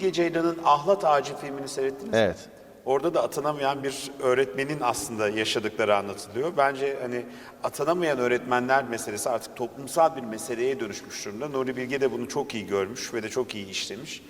Bilge Ceylan'ın Ahlat Ağacı filmini seyrettiniz mi? Evet. Orada da atanamayan bir öğretmenin aslında yaşadıkları anlatılıyor. Bence hani atanamayan öğretmenler meselesi artık toplumsal bir meseleye dönüşmüş durumda. Nuri Bilge de bunu çok iyi görmüş ve de çok iyi işlemiş.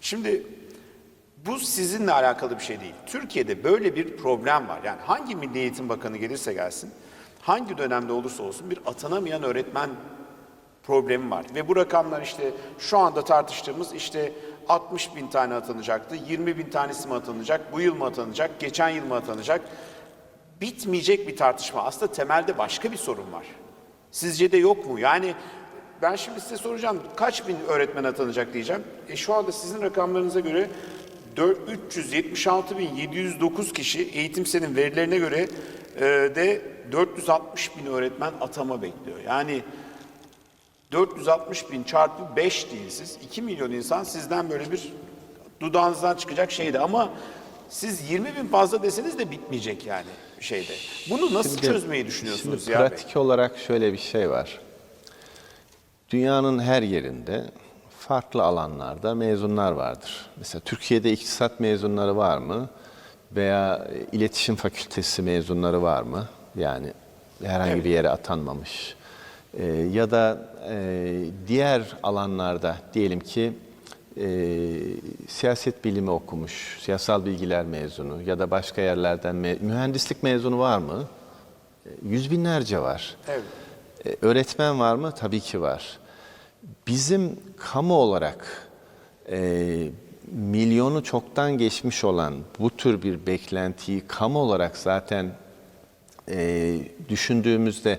Şimdi bu sizinle alakalı bir şey değil. Türkiye'de böyle bir problem var. Yani hangi Milli Eğitim Bakanı gelirse gelsin, hangi dönemde olursa olsun bir atanamayan öğretmen problemi var. Ve bu rakamlar işte şu anda tartıştığımız işte 60 bin tane atanacaktı, 20 bin tanesi mi atanacak, bu yıl mı atanacak, geçen yıl mı atanacak? Bitmeyecek bir tartışma. Aslında temelde başka bir sorun var. Sizce de yok mu? Yani ben şimdi size soracağım kaç bin öğretmen atanacak diyeceğim. E şu anda sizin rakamlarınıza göre 376.709 kişi eğitim senin verilerine göre e, de 460 bin öğretmen atama bekliyor. Yani 460 bin çarpı 5 deyin siz. 2 milyon insan sizden böyle bir dudağınızdan çıkacak şeydi ama siz 20 bin fazla deseniz de bitmeyecek yani şeyde. Bunu nasıl Şimdi- çözmeyi düşünüyorsunuz Şimdi Bey? pratik olarak şöyle bir şey var. Dünyanın her yerinde farklı alanlarda mezunlar vardır. Mesela Türkiye'de iktisat mezunları var mı? Veya iletişim fakültesi mezunları var mı? Yani herhangi Evet. bir yere atanmamış. Ee, ya da e, diğer alanlarda diyelim ki e, siyaset bilimi okumuş, siyasal bilgiler mezunu ya da başka yerlerden me- mühendislik mezunu var mı? E, Yüz binlerce var. Evet. E, Öğretmen var mı? Tabii ki var. Bizim kamu olarak e, milyonu çoktan geçmiş olan bu tür bir beklentiyi kamu olarak zaten e, düşündüğümüzde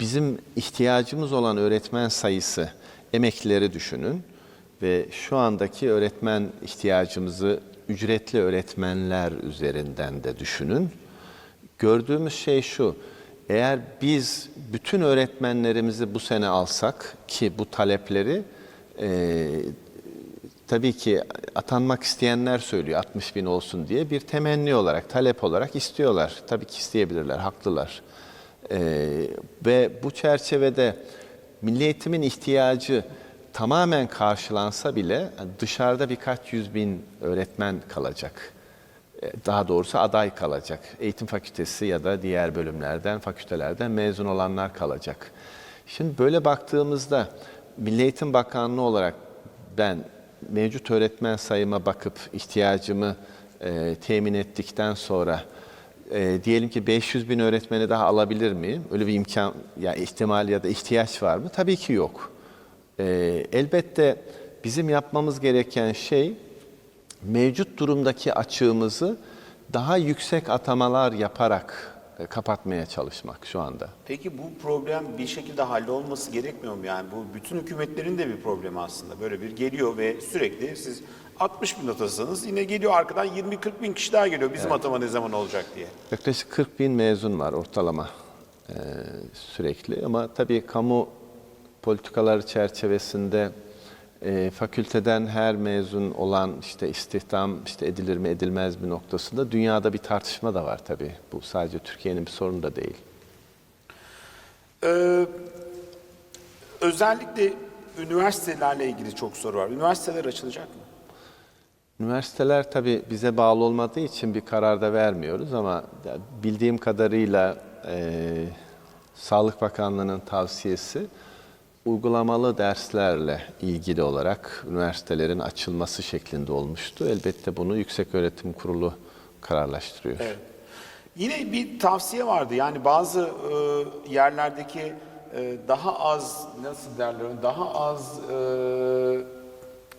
bizim ihtiyacımız olan öğretmen sayısı emeklileri düşünün ve şu andaki öğretmen ihtiyacımızı ücretli öğretmenler üzerinden de düşünün. Gördüğümüz şey şu, eğer biz bütün öğretmenlerimizi bu sene alsak ki bu talepleri e, tabii ki atanmak isteyenler söylüyor 60 bin olsun diye bir temenni olarak, talep olarak istiyorlar. Tabii ki isteyebilirler, haklılar. Ee, ve bu çerçevede milli eğitimin ihtiyacı tamamen karşılansa bile dışarıda birkaç yüz bin öğretmen kalacak. Ee, Daha doğrusu aday kalacak. Eğitim fakültesi ya da diğer bölümlerden, fakültelerden mezun olanlar kalacak. Şimdi böyle baktığımızda Milli Eğitim Bakanlığı olarak ben mevcut öğretmen sayıma bakıp ihtiyacımı e, temin ettikten sonra e, diyelim ki 500 bin öğretmeni daha alabilir miyim? Öyle bir imkan, ya ihtimal ya da ihtiyaç var mı? Tabii ki yok. E, elbette bizim yapmamız gereken şey mevcut durumdaki açığımızı daha yüksek atamalar yaparak kapatmaya çalışmak şu anda. Peki bu problem bir şekilde hallolması gerekmiyor mu? Yani bu bütün hükümetlerin de bir problemi aslında. Böyle bir geliyor ve sürekli siz 60 bin atasanız yine geliyor arkadan 20-40 bin kişi daha geliyor. Bizim atama ne zaman olacak diye. Yaklaşık 40 bin mezun var ortalama e, sürekli ama tabii kamu politikaları çerçevesinde e, fakülteden her mezun olan işte istihdam işte edilir mi edilmez mi noktasında dünyada bir tartışma da var tabii. Bu sadece Türkiye'nin bir sorunu da değil. Ee, özellikle üniversitelerle ilgili çok soru var. Üniversiteler açılacak mı? Üniversiteler tabii bize bağlı olmadığı için bir karar da vermiyoruz ama bildiğim kadarıyla e, Sağlık Bakanlığı'nın tavsiyesi uygulamalı derslerle ilgili olarak üniversitelerin açılması şeklinde olmuştu. Elbette bunu Yükseköğretim Kurulu kararlaştırıyor. Evet. Yine bir tavsiye vardı. Yani bazı e, yerlerdeki e, daha az nasıl derler daha az e,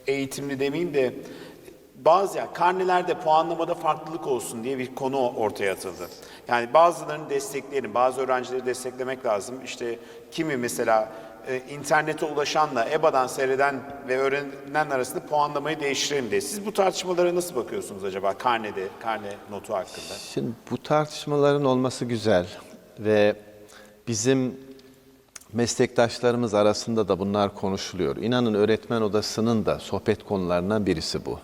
eğitimli demeyeyim de bazı yani karnelerde puanlamada farklılık olsun diye bir konu ortaya atıldı. Yani bazılarını destekleyelim, bazı öğrencileri desteklemek lazım. İşte kimi mesela e, internete ulaşanla EBA'dan seyreden ve öğrenen arasında puanlamayı değiştirelim diye. Siz bu tartışmalara nasıl bakıyorsunuz acaba karnede, karne notu hakkında? Şimdi bu tartışmaların olması güzel ve bizim meslektaşlarımız arasında da bunlar konuşuluyor. İnanın öğretmen odasının da sohbet konularından birisi bu.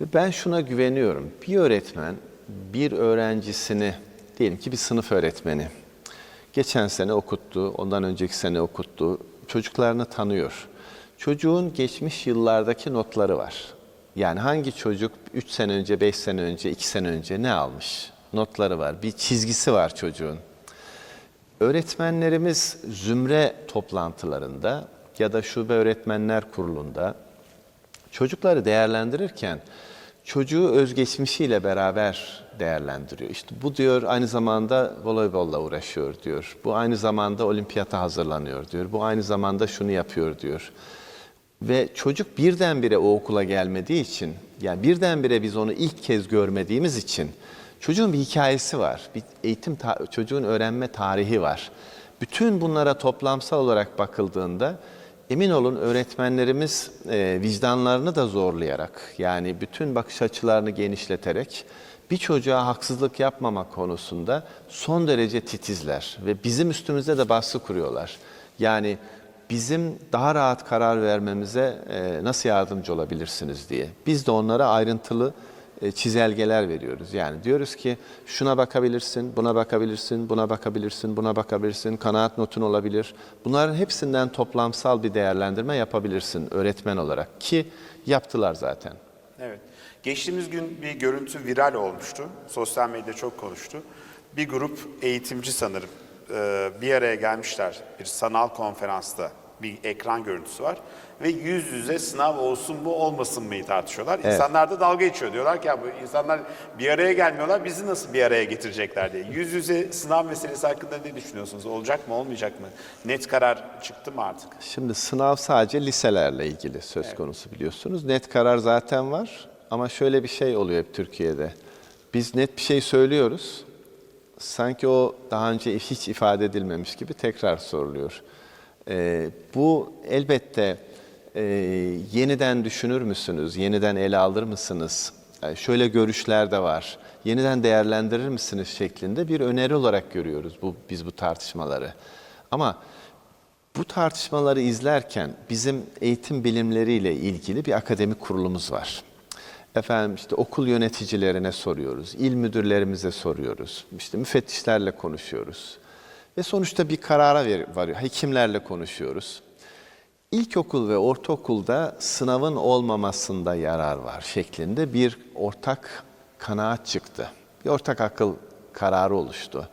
Ve ben şuna güveniyorum. Bir öğretmen bir öğrencisini, diyelim ki bir sınıf öğretmeni, geçen sene okuttu, ondan önceki sene okuttu, çocuklarını tanıyor. Çocuğun geçmiş yıllardaki notları var. Yani hangi çocuk 3 sene önce, 5 sene önce, 2 sene önce ne almış? Notları var, bir çizgisi var çocuğun. Öğretmenlerimiz zümre toplantılarında ya da şube öğretmenler kurulunda çocukları değerlendirirken çocuğu özgeçmişiyle beraber değerlendiriyor. İşte bu diyor aynı zamanda voleybolla uğraşıyor diyor. Bu aynı zamanda olimpiyata hazırlanıyor diyor. Bu aynı zamanda şunu yapıyor diyor. Ve çocuk birdenbire o okula gelmediği için, yani birdenbire biz onu ilk kez görmediğimiz için çocuğun bir hikayesi var. Bir eğitim, çocuğun öğrenme tarihi var. Bütün bunlara toplamsal olarak bakıldığında emin olun öğretmenlerimiz e, vicdanlarını da zorlayarak, yani bütün bakış açılarını genişleterek bir çocuğa haksızlık yapmamak konusunda son derece titizler ve bizim üstümüzde de baskı kuruyorlar. Yani bizim daha rahat karar vermemize e, nasıl yardımcı olabilirsiniz diye. Biz de onlara ayrıntılı çizelgeler veriyoruz. Yani diyoruz ki şuna bakabilirsin, buna bakabilirsin, buna bakabilirsin, buna bakabilirsin, kanaat notun olabilir. Bunların hepsinden toplamsal bir değerlendirme yapabilirsin öğretmen olarak ki yaptılar zaten. Evet. Geçtiğimiz gün bir görüntü viral olmuştu. Sosyal medyada çok konuştu. Bir grup eğitimci sanırım e, bir araya gelmişler. Bir sanal konferansta bir ekran görüntüsü var. Ve yüz yüze sınav olsun mu olmasın mı tartışıyorlar. İnsanlar da dalga geçiyor. Diyorlar ki ya bu insanlar bir araya gelmiyorlar. Bizi nasıl bir araya getirecekler diye. Yüz yüze sınav meselesi hakkında ne düşünüyorsunuz? Olacak mı olmayacak mı? Net karar çıktı mı artık? Şimdi sınav sadece liselerle ilgili söz konusu biliyorsunuz. Net karar zaten var ama şöyle bir şey oluyor hep Türkiye'de. Biz net bir şey söylüyoruz. Sanki o daha önce hiç ifade edilmemiş gibi tekrar soruluyor. Ee, bu elbette e, yeniden düşünür müsünüz, yeniden ele alır mısınız, Yani şöyle görüşler de var, yeniden değerlendirir misiniz şeklinde bir öneri olarak görüyoruz bu, biz bu tartışmaları. Ama bu tartışmaları izlerken bizim eğitim bilimleriyle ilgili bir akademik kurulumuz var. Efendim işte okul yöneticilerine soruyoruz, il müdürlerimize soruyoruz, işte müfettişlerle konuşuyoruz. Ve sonuçta bir karara ver- varıyor. Hekimlerle konuşuyoruz. İlkokul ve ortaokulda sınavın olmamasında yarar var şeklinde bir ortak kanaat çıktı. Bir ortak akıl kararı oluştu.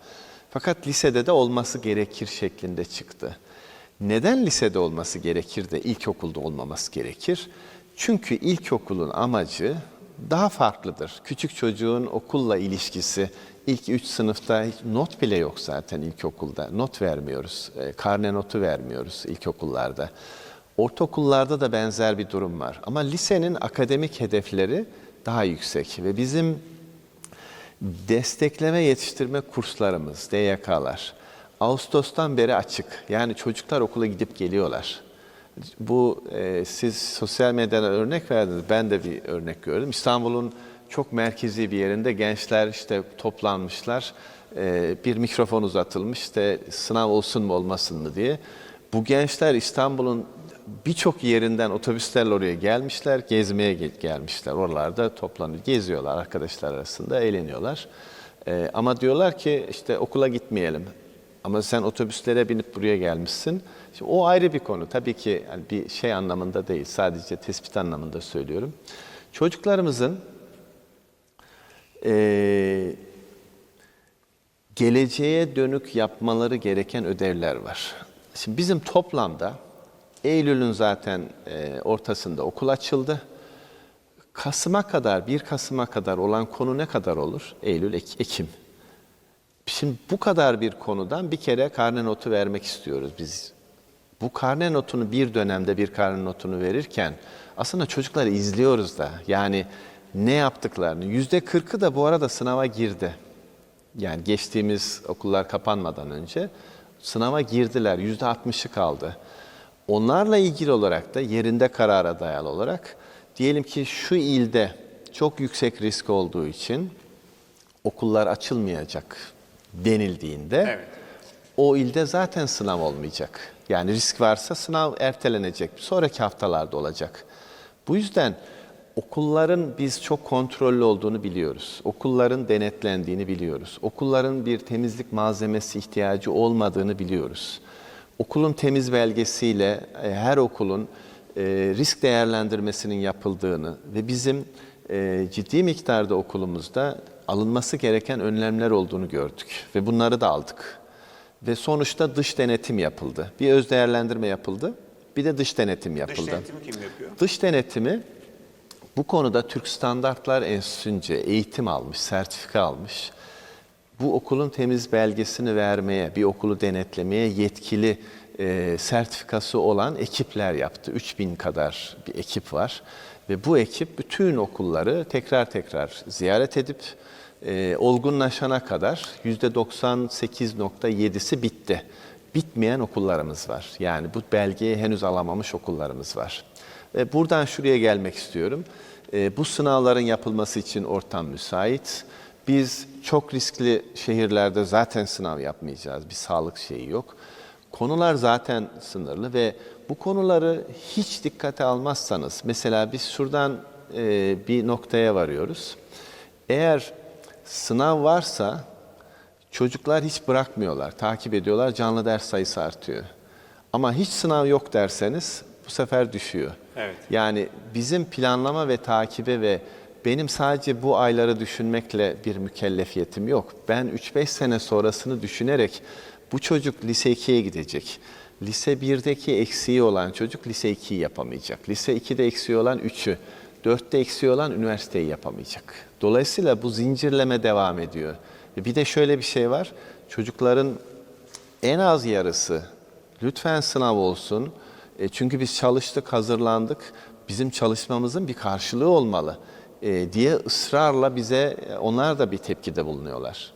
Fakat lisede de olması gerekir şeklinde çıktı. Neden lisede olması gerekir de ilkokulda olmaması gerekir? Çünkü ilkokulun amacı daha farklıdır. Küçük çocuğun okulla ilişkisi ilk üç sınıfta hiç not bile yok zaten ilkokulda. Not vermiyoruz, e, karne notu vermiyoruz ilkokullarda. Ortaokullarda da benzer bir durum var. Ama lisenin akademik hedefleri daha yüksek ve bizim destekleme yetiştirme kurslarımız, DYK'lar Ağustos'tan beri açık. Yani çocuklar okula gidip geliyorlar. Bu e, siz sosyal medyadan örnek verdiniz. Ben de bir örnek gördüm. İstanbul'un çok merkezi bir yerinde gençler işte toplanmışlar. E, bir mikrofon uzatılmış işte sınav olsun mu olmasın mı diye. Bu gençler İstanbul'un birçok yerinden otobüslerle oraya gelmişler, gezmeye gel- gelmişler. Oralarda toplanıyor, geziyorlar arkadaşlar arasında, eğleniyorlar. E, ama diyorlar ki işte okula gitmeyelim. Ama sen otobüslere binip buraya gelmişsin. Şimdi o ayrı bir konu. Tabii ki yani bir şey anlamında değil, sadece tespit anlamında söylüyorum. Çocuklarımızın eee, geleceğe dönük yapmaları gereken ödevler var. Şimdi bizim toplamda Eylül'ün zaten eee, ortasında okul açıldı. Kasım'a kadar, 1 Kasım'a kadar olan konu ne kadar olur? Eylül, Ek- Ekim. Şimdi bu kadar bir konudan bir kere karne notu vermek istiyoruz biz. Bu karne notunu bir dönemde bir karne notunu verirken aslında çocukları izliyoruz da. Yani ne yaptıklarını. Yüzde kırkı da bu arada sınava girdi. Yani geçtiğimiz okullar kapanmadan önce sınava girdiler. Yüzde altmışı kaldı. Onlarla ilgili olarak da yerinde karara dayalı olarak diyelim ki şu ilde çok yüksek risk olduğu için okullar açılmayacak denildiğinde Evet. o ilde zaten sınav olmayacak. Yani risk varsa sınav ertelenecek. Sonraki haftalarda olacak. Bu yüzden okulların biz çok kontrollü olduğunu biliyoruz. Okulların denetlendiğini biliyoruz. Okulların bir temizlik malzemesi ihtiyacı olmadığını biliyoruz. Okulun temiz belgesiyle e, her okulun e, risk değerlendirmesinin yapıldığını ve bizim e, ciddi miktarda okulumuzda alınması gereken önlemler olduğunu gördük ve bunları da aldık. Ve sonuçta dış denetim yapıldı. Bir öz değerlendirme yapıldı, bir de dış denetim yapıldı. Dış denetimi kim yapıyor? Dış denetimi bu konuda Türk Standartlar Enstitüsü'nce eğitim almış, sertifika almış. Bu okulun temiz belgesini vermeye, bir okulu denetlemeye yetkili e, sertifikası olan ekipler yaptı. 3000 kadar bir ekip var. Ve bu ekip bütün okulları tekrar tekrar ziyaret edip e, olgunlaşana kadar %98.7'si bitti. Bitmeyen okullarımız var. Yani bu belgeyi henüz alamamış okullarımız var. E, buradan şuraya gelmek istiyorum. E, bu sınavların yapılması için ortam müsait. Biz çok riskli şehirlerde zaten sınav yapmayacağız. Bir sağlık şeyi yok. Konular zaten sınırlı ve bu konuları hiç dikkate almazsanız, mesela biz şuradan e, bir noktaya varıyoruz. Eğer sınav varsa çocuklar hiç bırakmıyorlar, takip ediyorlar, canlı ders sayısı artıyor. Ama hiç sınav yok derseniz bu sefer düşüyor. Evet. Yani bizim planlama ve takibe ve benim sadece bu ayları düşünmekle bir mükellefiyetim yok. Ben 3-5 sene sonrasını düşünerek bu çocuk lise 2'ye gidecek. Lise 1'deki eksiği olan çocuk lise 2'yi yapamayacak. Lise 2'de eksiği olan 3'ü, 4'te eksiği olan üniversiteyi yapamayacak. Dolayısıyla bu zincirleme devam ediyor. Ve Bir de şöyle bir şey var. Çocukların en az yarısı lütfen sınav olsun. E, çünkü biz çalıştık, hazırlandık. Bizim çalışmamızın bir karşılığı olmalı e, diye ısrarla bize e, onlar da bir tepkide bulunuyorlar.